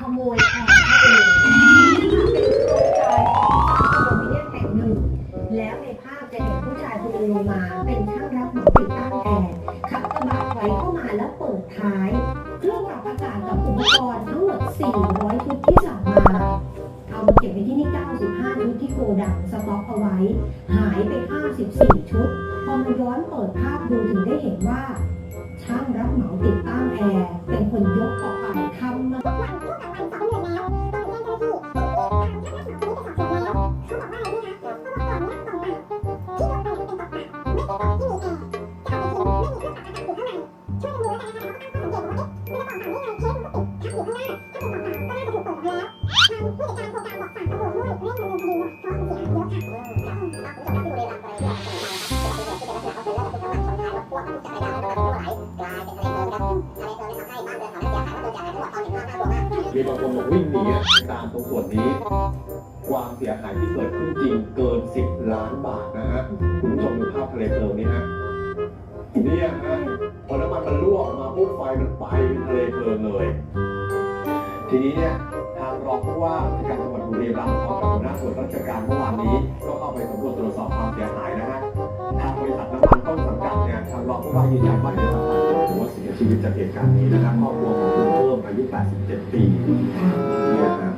ขโมยแองเป็นโครงการของคอนโดมิเนียแล้วในภาพจะเห็นผู้ชายคนหนึ่งลงมา เป็นช่างรับเหมาติดตั้งแอร์ขับกระบะถอยเข้ามาแล้วเปิดท้าย เครื่องปรับอากาศกับอุปกรณ์ทั้งหมด 400 ชุดที่สั่งมา เอามาเก็บไว้ที่นี่95 ชุดที่โกดังสต็อกเอาไว้ หายไป 54 ชุด พอมาย้อนเปิดภาพดูถึงได้เห็นว่า ช่างรับเหมาติดตั้งแอร์ เป็นคนยกออกไปทำมา มีบางคนบอกวิ่งหนีอะตามตรงส่วนนี้ ความเสียหายที่เกิดขึ้นจริงเกิน 10 ล้านบาทนะฮะคุณผู้ชมดูภาพทะเลเพลิงนี้ฮะเนี่ยฮะพอน้ำมันมันรั่วออกมาปุ๊บไฟมันไปเป็นทะเลเพลิงเลย ทีนี้เนี่ยทางรองผู้ว่าราชการจังหวัดบุรีรัมย์พร้อมกับหัวหน้าส่วนราชการเมื่อวานนี้ ก็เข้าไปสำรวจตรวจสอบความเสียหายนะฮะทางบริษัทน้ำมันต้นสังกัดเนี่ยทางรองผู้ว่ายืนยันว่าได้รับ ว่าเสียชีวิตจากเหตุการณ์นี้นะครับครอบครัวของคุณเพิ่มอายุ 87 ปีเนี่ยนะ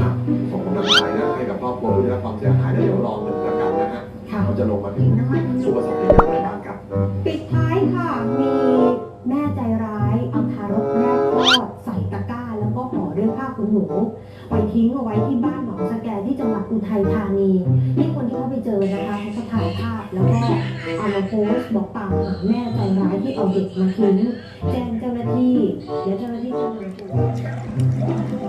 อะส่งกำลังใจนะให้กับครอบครัวผู้ได้รับความเสียหายแล้วเดี๋ยวรอเงินประกันนะฮะค่ะเขาจะลงมาถึงสู้ประสบเหตุอย่างไรบ้างครับ ปิดท้ายค่ะ มีแม่ใจร้ายเอาทารกแรกคลอดใส่ตะกร้า แล้วก็ห่อด้วยผ้าขนหนูไปทิ้งเอาไว้ที่บ้านหนองสแกที่จังหวัดอุทัยธานีนี่คนที่เขาไปเจอนะคะเขาก็ถ่ายภาพแล้วก็เอามาโพสต์บอกตามหาแม่ใจร้ายที่เอาเด็กมาทิ้ง แจ้งเจ้าหน้าที่ เดี๋ยวเจ้าหน้าที่จะนำ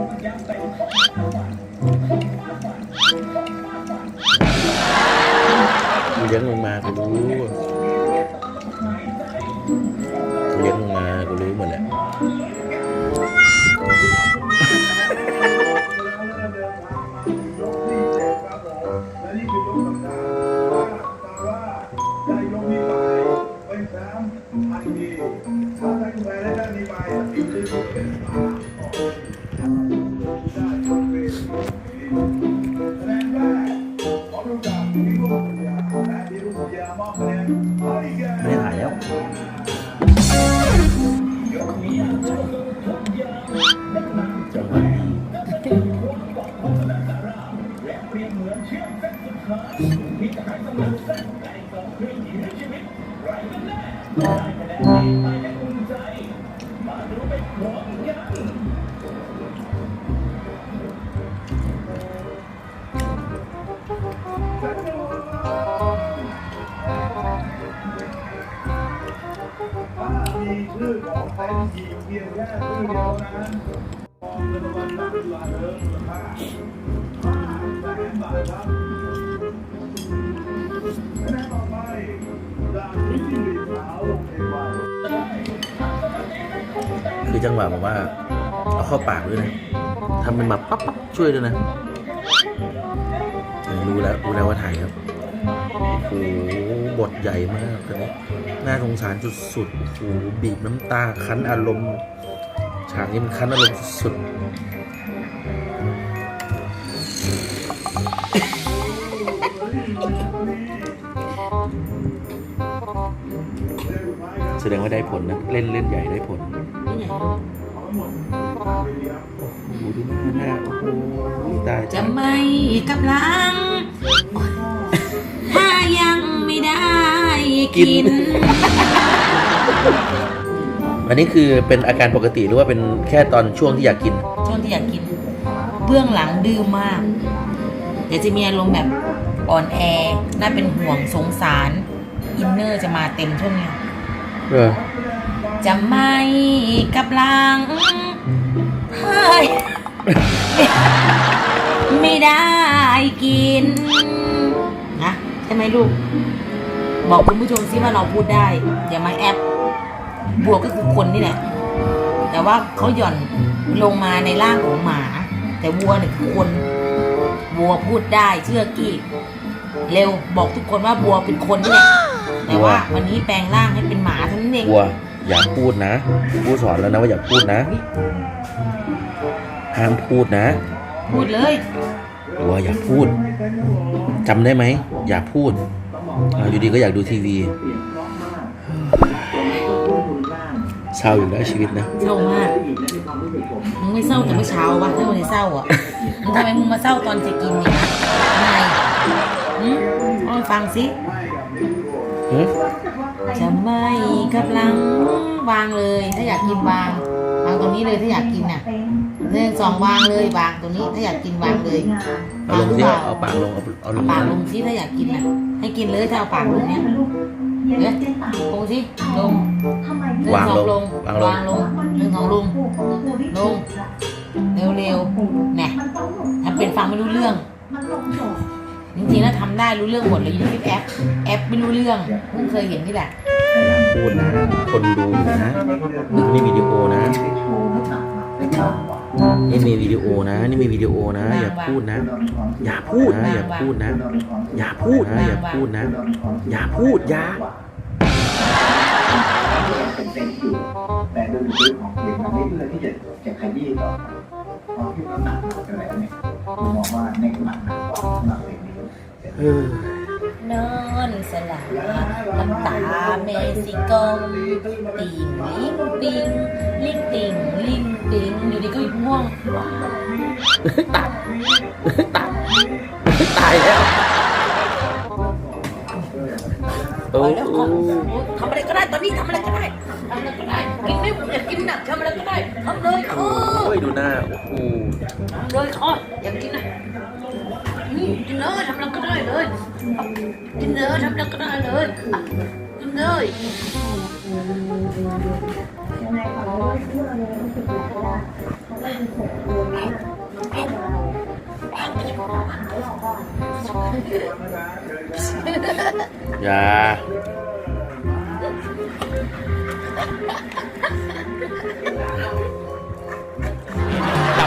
ชื่อของใครที่ยิงเพียงแค่ชื่อเดียวนั้นมองเงินรางวัลนักกีฬาเดิมมูลค่าห้าแสนบาทครับคะแนนต่อไปจากพิ คือจังหวะบอกว่า เอาเข้าปากด้วยนะทำเป็นแบบปั๊บปั๊บช่วยด้วยนะเออรู้แล้วรู้แล้วว่าถ่ายครับโอ้โหบทใหญ่มากตอนนี้น่าสงสารสุดๆโอ้โหบีบน้ำตาคั้นอารมณ์ ฉากนี้มันคั้นอารมณ์สุดๆ แสดงว่าได้ผลนะเล่นเล่นใหญ่ได้ผลโอ้โหดูหน้าหน้าโอ้โหตายจะไม่กำลัง ถ้ายังไม่ได้กิน อันนี้คือเป็นอาการปกติหรือว่าเป็นแค่ตอนช่วงที่อยากกิน ช่วงที่อยากกิน เบื้องหลังดื้อมาก เดี๋ยวจะมีอารมณ์แบบอ่อนแอ น่าเป็นห่วงสงสาร อินเนอร์จะมาเต็มช่วงนี้ เออจะไม่กำลังถ้าไม่ได้กินนะใช่ไหมลูก บอกคุณผู้ชมซิว่าเราพูดได้ อย่ามาแอปบวกก็คือคนนี่แหละ แต่ว่าเขาหย่อนลงมาในร่างของหมา แต่วัวเนี่ยคือคน วัวพูดได้เชื่อกี้เร็วบอกทุกคนว่าวัวเป็นคนนี่แหละแต่ว่าวันนี้แปลงร่างให้เป็นหมา เท่านั้นเองวัวอย่าพูดนะพูดสอนแล้วนะว่าอย่าพูดนะ ห้ามพูดนะพูดเลยตัวอย่าพูดจำได้ไหมอย่าพูดอ่าอยู่ดีก็อยากดูทีวีเศร้าอยู่แล้วชีวิตนะเศร้ามากมึงไม่เศร้าแต่เมื่อเช้าวะถ้าวันนี้เศร้าอะมึงทำไมมึงมาเศร้าตอนจะกินเนี่ยทำไมหืมเอาให้ฟังสิหือ จะไม่กำลังวางเลย ถ้าอยากกินวางวางตรงนี้เลยถ้าอยากกินน่ะเรื่องสองวางเลยวางตรงนี้ถ้าอยากกินวางเลยเอาลงสิเอาปากลงเอาเอาลเอางปากนะลงสิถ้าอยากกินน่ะ ให้กินเลยถ้าเอาปากลงเนี่ยเดี๋ยวลงสิลงหนึ่งวางสอลงงลงวางลงวางลงหนึ่งสองลงลงเร็วเร็วๆแหน่ทำเป็นฟังไม่รู้เรื่อง จริงๆแล้วทำได้รู้เรื่องหมดเลยอยู่ที่แอปแอปไม่รู้เรื่องเพิ่งเคยเห็นนี่แหละพูดนะ คนดูอยู่นะ นี่วิดีโอนะ นี่มีวิดีโอนะ นี่มีวิดีโอนะ อย่าพูดนะ อย่าพูดนะ อย่าพูดนะ อย่าพูดนะ อย่าพูดนะ อย่าพูดอย่าเป็นเซ็งอยู่แต่โดยพื้นของเพลงมันไม่เพื่อที่จะจะขยี้ต่อเพราะที่น้ำหนักอะไรเนี่ยผมมองว่าในหนักหนักกว่าสำหรับเพลง นอนสลับน้ำตาเมสิกมติ่งลิงปิงลิงติ่งลิงปิงอยู่ดีก็ง่วงตัดตัดตายแล้วเอ้ทำอะไรก็ได้ตอนนี้ทำอะไรก็ได้กินไม่หมดอยากกินหนักทำอะไรก็ได้ทำเลยโอ้ยดูหน้าโอ้โหทำเลยโอ้ยอยากกินนะ อย่า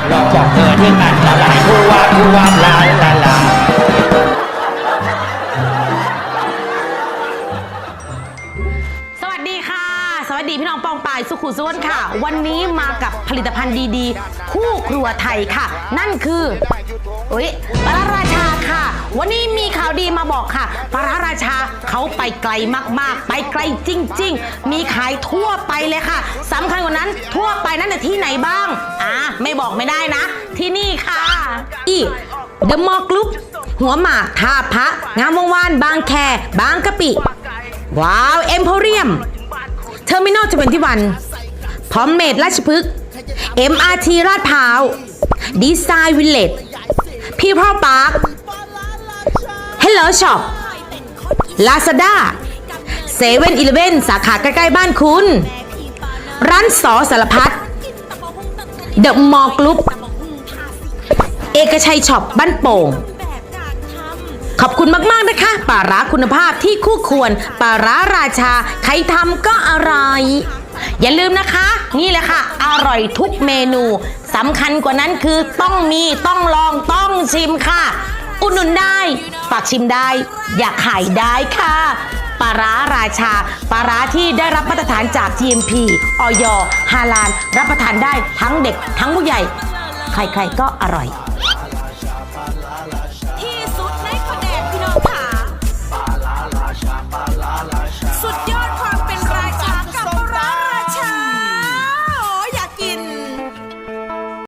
หลอกจากเธอที่มันละลายผู้ว่าผู้ว่าลา องปองปายสุขุสุวรรณค่ะ วันนี้มากับผลิตภัณฑ์ดีๆ คู่ครัวไทยค่ะ นั่นคืออุ้ยปลาราชาค่ะ วันนี้มีข่าวดีมาบอกค่ะปลาราชาเขาไปไกลมากๆ ไปไกลจริง ๆ มีขายทั่วไปเลยค่ะสำคัญกว่านั้นทั่วไปนั่นน่ะที่ไหนบ้างอะไม่บอกไม่ได้นะ ที่นี่ค่ะที่เดอะมอลล์กรุ๊ปหัวหมากท่าพระ งามวงวานบางแค บางกะปิ ว้าว เอ็มโพเรียม เทอร์มินอล21 พร้อมเมดราชพฤกษ์ MRT ลาดพร้าวดีไซน์วิลเลจพี่พ่อปาร์ค Hello Shop Lazada เซเว่นอีเลเว่นสาขาใกล้ๆบ้านคุณ ร้านสอสารพัดเดอะมอลล์กรุ๊ปเอกชัยช็อปบ้านโป่ง ขอบคุณมาก ๆ นะคะปลาร้าคุณภาพที่คู่ควรปลาร้าราชา ใครทำก็อร่อย อย่าลืมนะคะ นี่แหละค่ะ อร่อยทุกเมนูสำคัญกว่านั้นคือต้องมีต้องลองต้องชิมค่ะ อุดหนุนได้ฝากชิมได้ อยากขายได้ค่ะปลาร้าราชาปลาร้าที่ได้รับมาตรฐานจาก GMP ออยฮาลาน รับประทานได้ทั้งเด็กทั้งผู้ใหญ่ ใครๆก็อร่อย